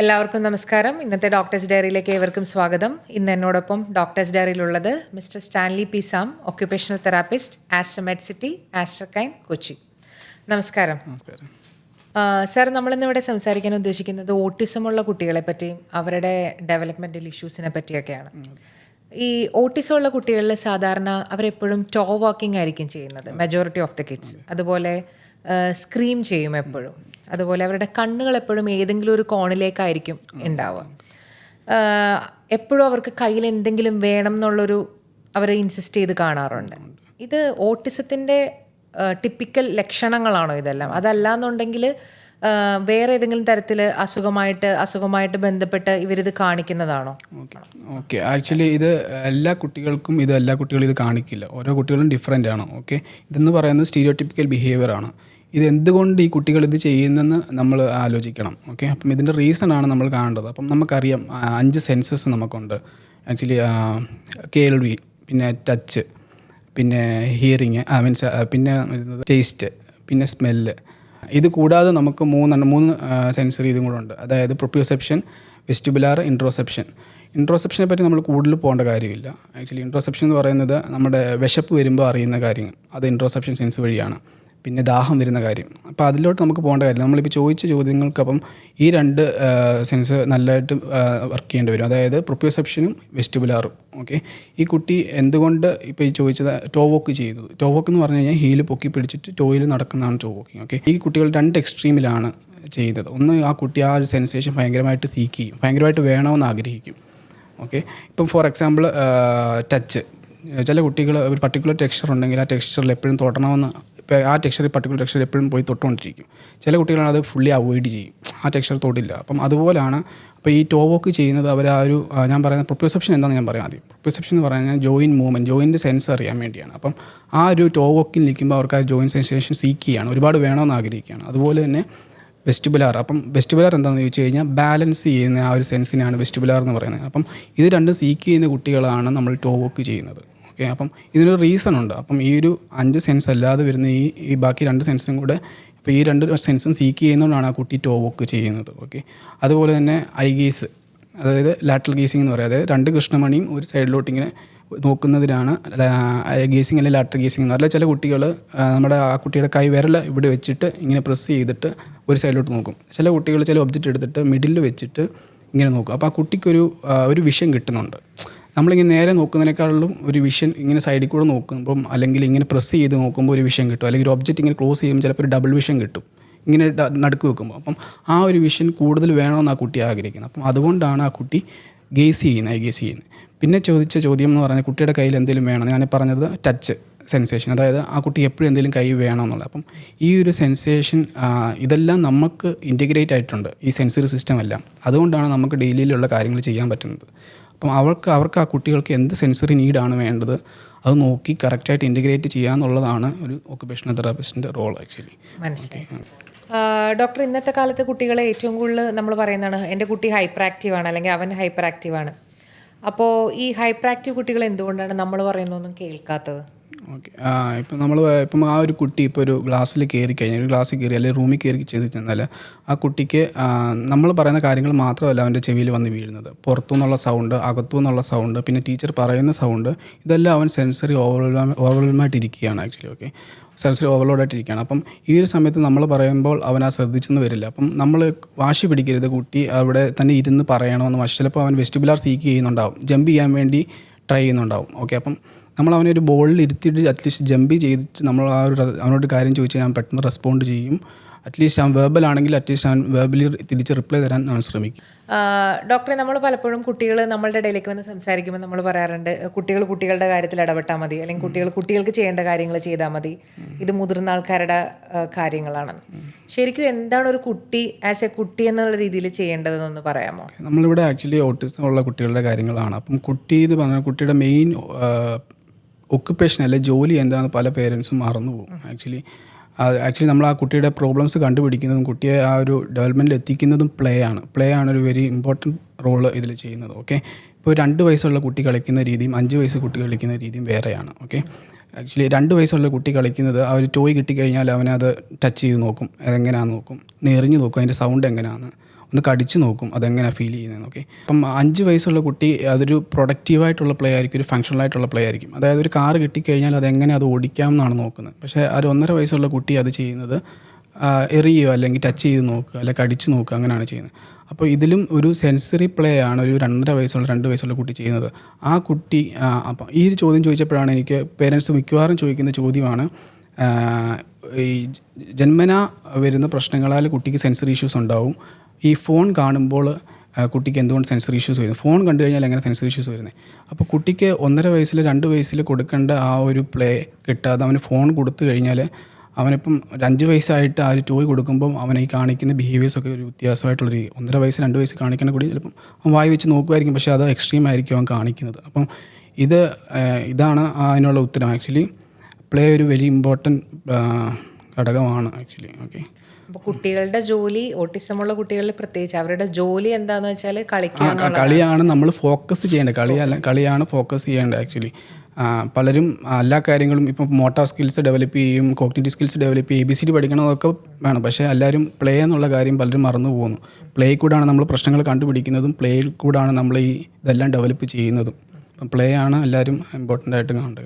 എല്ലാവർക്കും നമസ്കാരം. ഇന്നത്തെ ഡോക്ടേഴ്സ് ഡയറിയിലേക്ക് ഏവർക്കും സ്വാഗതം. ഇന്ന് എന്നോടൊപ്പം doctors ഡയറിയിലുള്ളത് mister Stanley P Sam occupational therapist Aster Med City ആസ്റ്റർകൈൻ Kochi. നമസ്കാരം. നമസ്കാരം. സാർ നമ്മളിന്ന് ഇവിടെ സംസാരിക്കാൻ ഉദ്ദേശിക്കുന്നത് ഓട്ടിസമുള്ള കുട്ടികളെ പറ്റിയും അവരുടെ ഡെവലപ്മെന്റൽ ഇഷ്യൂസിനെ പറ്റിയൊക്കെയാണ്. ഈ ഓട്ടിസമുള്ള കുട്ടികളിൽ സാധാരണ അവരെപ്പോഴും ടോ വാക്കിംഗ് ആയിരിക്കും ചെയ്യുന്നത് മെജോറിറ്റി ഓഫ് ദ കിഡ്സ് അതുപോലെ സ്ക്രീം ചെയ്യും എപ്പോഴും. അതുപോലെ അവരുടെ കണ്ണുകൾ എപ്പോഴും ഏതെങ്കിലും ഒരു കോണിലേക്കായിരിക്കും ഉണ്ടാവുക. എപ്പോഴും അവർക്ക് കയ്യിൽ എന്തെങ്കിലും വേണം എന്നുള്ളൊരു അവരെ ഇൻസിസ്റ്റ് ചെയ്ത് കാണാറുണ്ട്. ഇത് ഓട്ടിസത്തിന്റെ ടിപ്പിക്കൽ ലക്ഷണങ്ങളാണോ ഇതെല്ലാം? അതല്ല എന്നുണ്ടെങ്കിൽ വേറെ ഏതെങ്കിലും തരത്തിൽ അസുഖമായിട്ട് അസുഖമായിട്ട് ബന്ധപ്പെട്ട് ഇവരിത് കാണിക്കുന്നതാണോ? ഓക്കെ. ആക്ച്വലി ഇത് എല്ലാ കുട്ടികൾക്കും ഇത് എല്ലാ കുട്ടികളും ഇത് കാണിക്കില്ല. ഓരോ കുട്ടികളും ഡിഫറെന്റ് ആണ്. ഓക്കെ. ഇതെന്ന് പറയുന്നത് സ്റ്റീരിയോട്ടിപ്പിക്കൽ ബിഹേവിയർ ആണ്. ഇത് എന്തുകൊണ്ട് ഈ കുട്ടികൾ ഇത് ചെയ്യുന്നെന്ന് നമ്മൾ ആലോചിക്കണം. ഓക്കെ. അപ്പം ഇതിന്റെ റീസൺ ആണ് നമ്മൾ കാണേണ്ടത്. അപ്പം നമുക്കറിയാം അഞ്ച് സെൻസസ് നമുക്കുണ്ട്. ആക്ച്വലി കേൾവി പിന്നെ ടച്ച് പിന്നെ ഹിയറിങ് ഐ മീൻസ് പിന്നെ ടേസ്റ്റ് പിന്നെ സ്മെല്ല് ഇത് കൂടാതെ നമുക്ക് മൂന്ന് മൂന്ന് സെൻസറി ഇതും കൂടെ ഉണ്ട്. അതായത് പ്രൊപ്യൂസെപ്ഷൻ വെസ്റ്റിബുലാർ ഇൻട്രോസെപ്ഷൻ ഇൻട്രോസെപ്ഷനെ പറ്റി നമ്മൾ കൂടുതൽ പോകേണ്ട കാര്യമില്ല. ആക്ച്വലി ഇൻട്രോസെപ്ഷൻ എന്ന് പറയുന്നത് നമ്മുടെ വിശപ്പ് വരുമ്പോൾ അറിയുന്ന കാര്യം അത് ഇൻട്രോസെപ്ഷൻ സെൻസ് വഴിയാണ്. പിന്നെ ദാഹം വരുന്ന കാര്യം. അപ്പോൾ അതിലോട്ട് നമുക്ക് പോകേണ്ട കാര്യം. നമ്മളിപ്പോൾ ചോദിച്ച ചോദ്യങ്ങൾക്കപ്പം ഈ രണ്ട് സെൻസ് നല്ലതായിട്ട് വർക്ക് ചെയ്യേണ്ടി വരും. അതായത് പ്രൊപ്യോസെപ്ഷനും വെസ്റ്റിബുലാറും ഓക്കെ ഈ കുട്ടി എന്തുകൊണ്ട് ഇപ്പോൾ ഈ ചോദിച്ചത് ടോ വോക്ക് ചെയ്യുന്നത്? ടോ വോക്ക് എന്ന് പറഞ്ഞു കഴിഞ്ഞാൽ ഹീൽ പൊക്കി പിടിച്ചിട്ട് ടോയിൽ നടക്കുന്നതാണ് ടോ വോക്കിങ് ഓക്കെ ഈ കുട്ടികൾ രണ്ട് എക്സ്ട്രീമിലാണ് ചെയ്യുന്നത് ഒന്ന് ആ കുട്ടി ആ ഒരു സെൻസേഷൻ ഭയങ്കരമായിട്ട് സീക്ക് ചെയ്യും. ഭയങ്കരമായിട്ട് വേണമെന്ന് ആഗ്രഹിക്കും. ഓക്കെ ഇപ്പം ഫോർ എക്സാമ്പിൾ ടച്ച് ചില കുട്ടികൾ ഒരു പർട്ടിക്കുലർ ടെക്സ്ചർ ഉണ്ടെങ്കിൽ ആ ടെക്സ്ചറിൽ എപ്പോഴും തൊടണമെന്ന് ഇപ്പോൾ ആ ടെക്സ്ചർ പർട്ടിക്കുലർ ടെക്സ്ചർ എപ്പോഴും പോയി തൊട്ടുകൊണ്ടിരിക്കും. ചില കുട്ടികളാണ് അത് ഫുള്ളി അവോയ്ഡ് ചെയ്യും. ആ ടെക്സ്ചർ തൊടില്ല. അപ്പം അതുപോലെയാണ് അപ്പോൾ ഈ ടോ വോക്ക് ചെയ്യുന്നത് അവർ ആ ഒരു ഞാൻ പറയുന്ന പ്രൊപ്യൂസെപ്ഷൻ എന്താണെന്ന് ഞാൻ പറയാം ആദ്യം. പ്രൊപ്യൂസെപ്ഷൻ എന്ന് പറഞ്ഞാൽ ജോയിൻ മൂവ്മെന്റ് ജോയിന്റെ സെൻസ് അറിയാൻ വേണ്ടിയാണ്. അപ്പം ആ ഒരു ടോ വോക്കിൽ നിൽക്കുമ്പോൾ അവർക്ക് ആ ജോയിൻ സെൻസേഷൻ സീക്ക് ചെയ്യാണ്. ഒരുപാട് വേണമെന്ന് ആഗ്രഹിക്കുകയാണ്. അതുപോലെ തന്നെ വെസ്റ്റിബുലാർ അപ്പം വെസ്റ്റിബുലാർ എന്താണെന്ന് ചോദിച്ചു കഴിഞ്ഞാൽ ബാലൻസ് ചെയ്യുന്ന ആ ഒരു സെൻസിനാണ് വെസ്റ്റിബുലാർ എന്ന് പറയുന്നത്. അപ്പം ഇത് രണ്ടും സീക്ക് ചെയ്യുന്ന കുട്ടികളാണ് നമ്മൾ ടോ വോക്ക് ചെയ്യുന്നത്. ഓക്കെ അപ്പം ഇതിനൊരു റീസൺ ഉണ്ട്. അപ്പം ഈ ഒരു അഞ്ച് സെൻസ് അല്ലാതെ വരുന്ന ഈ ഈ ബാക്കി രണ്ട് സെൻസും കൂടെ ഇപ്പോൾ ഈ രണ്ട് സെൻസും സീക്ക് ചെയ്യുന്നതുകൊണ്ടാണ് ആ കുട്ടി ടോ വോക്ക് ചെയ്യുന്നത്. ഓക്കെ അതുപോലെ തന്നെ ഐ ഗേസ് അതായത് ലാറ്ററൽ ഗേസിംഗ് എന്ന് പറയുക അതായത് രണ്ട് കൃഷ്ണമണിയും ഒരു സൈഡിലോട്ട് ഇങ്ങനെ നോക്കുന്നതിനാണ് ഗേസിംഗ് അല്ലെങ്കിൽ ലാറ്ററൽ ഗേസിംഗ് എന്ന് പറഞ്ഞാൽ ചില കുട്ടികൾ നമ്മുടെ ആ കുട്ടിയുടെ കൈ വിരൽ ഇവിടെ വെച്ചിട്ട് ഇങ്ങനെ പ്രസ് ചെയ്തിട്ട് ഒരു സൈഡിലോട്ട് നോക്കും. ചില കുട്ടികൾ ചില ഒബ്ജക്റ്റ് എടുത്തിട്ട് മിഡിൽ വെച്ചിട്ട് ഇങ്ങനെ നോക്കും. അപ്പോൾ ആ കുട്ടിക്കൊരു ഒരു വിഷയം കിട്ടുന്നുണ്ട്. നമ്മളിങ്ങനെ നേരെ നോക്കുന്നതിനേക്കാളും ഒരു വിഷൻ ഇങ്ങനെ സൈഡിൽ കൂടെ നോക്കുമ്പം അല്ലെങ്കിൽ ഇങ്ങനെ പ്രസ് ചെയ്ത് നോക്കുമ്പോൾ ഒരു വിഷൻ കിട്ടും. അല്ലെങ്കിൽ ഒരു ഒബ്ജക്റ്റ് ഇങ്ങനെ ക്ലോസ് ചെയ്യുമ്പോൾ ചിലപ്പോൾ ഒരു ഡബിൾ വിഷൻ കിട്ടും. ഇങ്ങനെ നടുക്ക് വെക്കുമ്പോൾ അപ്പം ആ ഒരു വിഷൻ കൂടുതൽ വേണമെന്ന് ആ കുട്ടി ആഗ്രഹിക്കുന്നത്. അപ്പം അതുകൊണ്ടാണ് ആ കുട്ടി ഗേസ് ചെയ്യുന്നത് ഗേസ് ചെയ്യുന്നത്. പിന്നെ ചോദിച്ച ചോദ്യം എന്ന് പറഞ്ഞാൽ കുട്ടിയുടെ കയ്യിൽ എന്തെങ്കിലും വേണം? ഞാൻ പറഞ്ഞത് ടച്ച് സെൻസേഷൻ അതായത് ആ കുട്ടി എപ്പോഴും എന്തെങ്കിലും കൈ വേണം എന്നുള്ളത്. അപ്പം ഈ ഒരു സെൻസേഷൻ ഇതെല്ലാം നമുക്ക് ഇന്റഗ്രേറ്റ് ആയിട്ടുണ്ട്. ഈ സെൻസറി സിസ്റ്റം എല്ലാം. അതുകൊണ്ടാണ് നമുക്ക് ഡെയിലിയിലുള്ള കാര്യങ്ങൾ ചെയ്യാൻ പറ്റുന്നത്. അപ്പം അവൾക്ക് അവർക്ക് ആ കുട്ടികൾക്ക് എന്ത് സെൻസറി നീഡാണ് വേണ്ടത്? അത് നോക്കി കറക്റ്റായിട്ട് ഇന്റഗ്രേറ്റ് ചെയ്യുക എന്നുള്ളതാണ് ഒരു ഒക്കുപേഷണൽ തെറാപ്പിസ്റ്റിന്റെ റോൾ ആക്ച്വലി മനസ്സിലായി. ഡോക്ടർ ഇന്നത്തെ കാലത്ത് കുട്ടികളെ ഏറ്റവും കൂടുതൽ നമ്മൾ പറയുന്നതാണ് എന്റെ കുട്ടി ഹൈപ്പർ ആക്റ്റീവ് ആണ് അല്ലെങ്കിൽ അവൻ ഹൈപ്പർ ആക്റ്റീവ് ആണ്. അപ്പോൾ ഈ ഹൈപ്പർ ആക്റ്റീവ് കുട്ടികൾ എന്തുകൊണ്ടാണ് നമ്മൾ പറയുന്നൊന്നും കേൾക്കാത്തത്? ഓക്കെ. ആ ഇപ്പം നമ്മൾ ഇപ്പം ആ ഒരു കുട്ടി ഇപ്പോൾ ഒരു ഗ്ലാസ്സിൽ കയറി കഴിഞ്ഞാൽ ഒരു ഗ്ലാസ്സിൽ കയറി അല്ലെങ്കിൽ റൂമിൽ കയറി ചെന്ന് ചെന്നാൽ ആ കുട്ടിക്ക് നമ്മൾ പറയുന്ന കാര്യങ്ങൾ മാത്രമല്ല അവന്റെ ചെവിയിൽ വന്ന് വീഴുന്നത്. പുറത്തു നിന്നുള്ള സൗണ്ട് അകത്തു നിന്നുള്ള സൗണ്ട് പിന്നെ ടീച്ചർ പറയുന്ന സൗണ്ട് ഇതെല്ലാം അവൻ സെൻസറി ഓവർലോഡ് ആയിട്ട് ഇരിക്കുകയാണ് ആക്ച്വലി ഓക്കെ. സെൻസറി ഓവർലോഡായിട്ട് ഇരിക്കുകയാണ് അപ്പം ഈ ഒരു സമയത്ത് നമ്മൾ പറയുമ്പോൾ അവൻ ആ ശ്രദ്ധിച്ചെന്ന് വരില്ല. അപ്പം നമ്മൾ വാശി പിടിക്കരുത് കുട്ടി അവിടെ തന്നെ ഇരുന്ന് പറയണമെന്ന് വാശി. ചിലപ്പോൾ അവൻ വെസ്റ്റിബുലാർ സീക്ക് ചെയ്യുന്നുണ്ടാവും. ജമ്പ് ചെയ്യാൻ വേണ്ടി ട്രൈ ചെയ്യുന്നുണ്ടാവും. ഓക്കെ അപ്പം നമ്മൾ അവനെ ഒരു ബോളിൽ ഇരുത്തിയിട്ട് അറ്റ്ലീസ്റ്റ് ജമ്പ് ചെയ്തിട്ട് നമ്മൾ ആ ഒരു അവനോട് കാര്യം ചോദിച്ചാൽ ഞാൻ പെട്ടെന്ന് റെസ്പോണ്ട് ചെയ്യും. അറ്റ്ലീസ്റ്റ് അവൻ വേർബൽ ആണെങ്കിൽ അറ്റ്ലീസ്റ്റ് അവൻ വേർബലി തിരിച്ച് റിപ്ലൈ തരാൻ ഞാൻ ശ്രമിക്കും. ഡോക്ടറെ നമ്മൾ പലപ്പോഴും കുട്ടികൾ നമ്മളുടെ ഇടയിലേക്ക് വന്ന് സംസാരിക്കുമ്പോൾ നമ്മൾ പറയാറുണ്ട് കുട്ടികൾ കുട്ടികളുടെ കാര്യത്തിൽ ഇടപെട്ടാൽ മതി അല്ലെങ്കിൽ കുട്ടികൾ കുട്ടികൾക്ക് ചെയ്യേണ്ട കാര്യങ്ങൾ ചെയ്താൽ മതി. ഇത് മുതിർന്ന ആൾക്കാരുടെ കാര്യങ്ങളാണ് ശരിക്കും എന്താണ് ഒരു കുട്ടി ആസ് എ കുട്ടി എന്നുള്ള രീതിയിൽ ചെയ്യേണ്ടതെന്നൊന്ന് പറയാമോ? നമ്മളിവിടെ ആക്ച്വലി ഓട്ടിസം ഉള്ള കുട്ടികളുടെ കാര്യങ്ങളാണ്. അപ്പം കുട്ടി എന്ന് പറഞ്ഞാൽ കുട്ടിയുടെ മെയിൻ ഒക്കുപ്പേഷൻ അല്ലെ ജോലി എന്താണെന്ന് പല പേരൻസും മറന്നു പോകും. ആക്ച്വലി ആക്ച്വലി നമ്മൾ ആ കുട്ടിയുടെ പ്രോബ്ലംസ് കണ്ടുപിടിക്കുന്നതും കുട്ടിയെ ആ ഒരു ഡെവലപ്മെന്റിൽ എത്തിക്കുന്നതും പ്ലേ ആണ്. പ്ലേ ആണ് ഒരു വെരി ഇമ്പോർട്ടന്റ് റോൾ ഇതിൽ ചെയ്യുന്നത്. ഓക്കെ ഇപ്പോൾ രണ്ട് വയസ്സുള്ള കുട്ടി കളിക്കുന്ന രീതിയും അഞ്ച് വയസ്സ് കുട്ടി കളിക്കുന്ന രീതിയും വേറെയാണ്. ഓക്കെ ആക്ച്വലി രണ്ട് വയസ്സുള്ള കുട്ടി കളിക്കുന്നത് ആ ഒരു ടോയ് കിട്ടിക്കഴിഞ്ഞാൽ അവനത് ടച്ച് ചെയ്ത് നോക്കും. അതെങ്ങനെയാണെന്ന് നോക്കും. നെറിഞ്ഞ് നോക്കും. അതിന്റെ സൗണ്ട് എങ്ങനെയാണ് ഒന്ന് കടിച്ചു നോക്കും അതെങ്ങനെ ഫീൽ ചെയ്യുന്നതെന്ന് ഓക്കെ അപ്പം അഞ്ച് വയസ്സുള്ള കുട്ടി അതൊരു പ്രൊഡക്റ്റീവായിട്ടുള്ള പ്ലേ ആയിരിക്കും ഒരു ഫങ്ഷണൽ ആയിട്ടുള്ള പ്ലേ ആയിരിക്കും. അതായത് ഒരു കാറ് കിട്ടിക്കഴിഞ്ഞാൽ അതെങ്ങനെ അത് ഓടിക്കാം എന്നാണ് നോക്കുന്നത്. പക്ഷേ ഒരു ഒന്നര വയസ്സുള്ള കുട്ടി അത് ചെയ്യുന്നത് എറിയോ അല്ലെങ്കിൽ ടച്ച് ചെയ്ത് നോക്കുക അല്ലെങ്കിൽ കടിച്ചു നോക്കുക അങ്ങനെയാണ് ചെയ്യുന്നത്. അപ്പോൾ ഇതിലും ഒരു സെൻസറി പ്ലേ ആണ് ഒരു രണ്ടര വയസ്സുള്ള രണ്ട് വയസ്സുള്ള കുട്ടി ചെയ്യുന്നത്. ആ കുട്ടി അപ്പം ഈ ഒരു ചോദ്യം ചോദിച്ചപ്പോഴാണ് എനിക്ക് പേരൻസ് മിക്കവാറും ചോദിക്കുന്ന ചോദ്യമാണ് ഈ ജന്മന വരുന്ന പ്രശ്നങ്ങളാൽ കുട്ടിക്ക് സെൻസറി ഇഷ്യൂസ് ഉണ്ടാവും ഈ ഫോൺ കാണുമ്പോൾ കുട്ടിക്ക് എന്തുകൊണ്ട് സെൻസറി ഇഷ്യൂസ് വരുന്നത് ഫോൺ കണ്ടു കഴിഞ്ഞാൽ എങ്ങനെ സെൻസറി ഇഷ്യൂസ് വരുന്നത് അപ്പോൾ കുട്ടിക്ക് ഒന്നര വയസ്സിൽ രണ്ട് വയസ്സിൽ കൊടുക്കേണ്ട ആ ഒരു പ്ലേ കിട്ടാതെ അവന് ഫോൺ കൊടുത്തു കഴിഞ്ഞാൽ അവനിപ്പം ഒരു അഞ്ച് വയസ്സായിട്ട് ആ ഒരു ടോയ് കൊടുക്കുമ്പം അവനെ ഈ കാണിക്കുന്ന ബിഹേവിയേഴ്സ് ഒക്കെ ഒരു വ്യത്യാസമായിട്ടുള്ള രീതി. ഒന്നര വയസ്സ് രണ്ട് വയസ്സ് കാണിക്കുന്ന കൂടി ചിലപ്പം അവൻ വായി വെച്ച് നോക്കുമായിരിക്കും പക്ഷേ അത് എക്സ്ട്രീം ആയിരിക്കും അവൻ കാണിക്കുന്നത്. അപ്പം ഇത് ഇതാണ് അതിനുള്ള ഉത്തരം. ആക്ച്വലി പ്ലേ ഒരു വെരി ഇമ്പോർട്ടന്റ് ഘടകമാണ്. ആക്ച്വലി ഓക്കെ അപ്പോൾ കുട്ടികളുടെ ജോലി ഓട്ടിസമുള്ള കുട്ടികളിൽ പ്രത്യേകിച്ച് അവരുടെ ജോലി എന്താന്ന് വെച്ചാൽ കളിക്കുക കളിയാണ് നമ്മൾ ഫോക്കസ് ചെയ്യേണ്ടത്. കളിയല്ല കളിയാണ് ഫോക്കസ് ചെയ്യേണ്ടത് ആക്ച്വലി പലരും എല്ലാ കാര്യങ്ങളും ഇപ്പം മോട്ടാർ സ്കിൽസ് ഡെവലപ്പ് ചെയ്യും കോഗ്നിറ്റീവ് സ്കിൽസ് ഡെവലപ്പ് ചെയ്യും എ ബി സി ഡി പഠിക്കണമൊക്കെ വേണം. പക്ഷേ എല്ലാവരും പ്ലേ എന്നുള്ള കാര്യം പലരും മറന്നു പോകുന്നു. പ്ലേ കൂടാണ് നമ്മൾ പ്രശ്നങ്ങൾ കണ്ടുപിടിക്കുന്നതും പ്ലേയിൽ കൂടാണ് നമ്മൾ ഈ ഇതെല്ലാം ഡെവലപ്പ് ചെയ്യുന്നതും. അപ്പം പ്ലേ ആണ് എല്ലാവരും ഇമ്പോർട്ടന്റ് ആയിട്ട് കാണേണ്ടത്.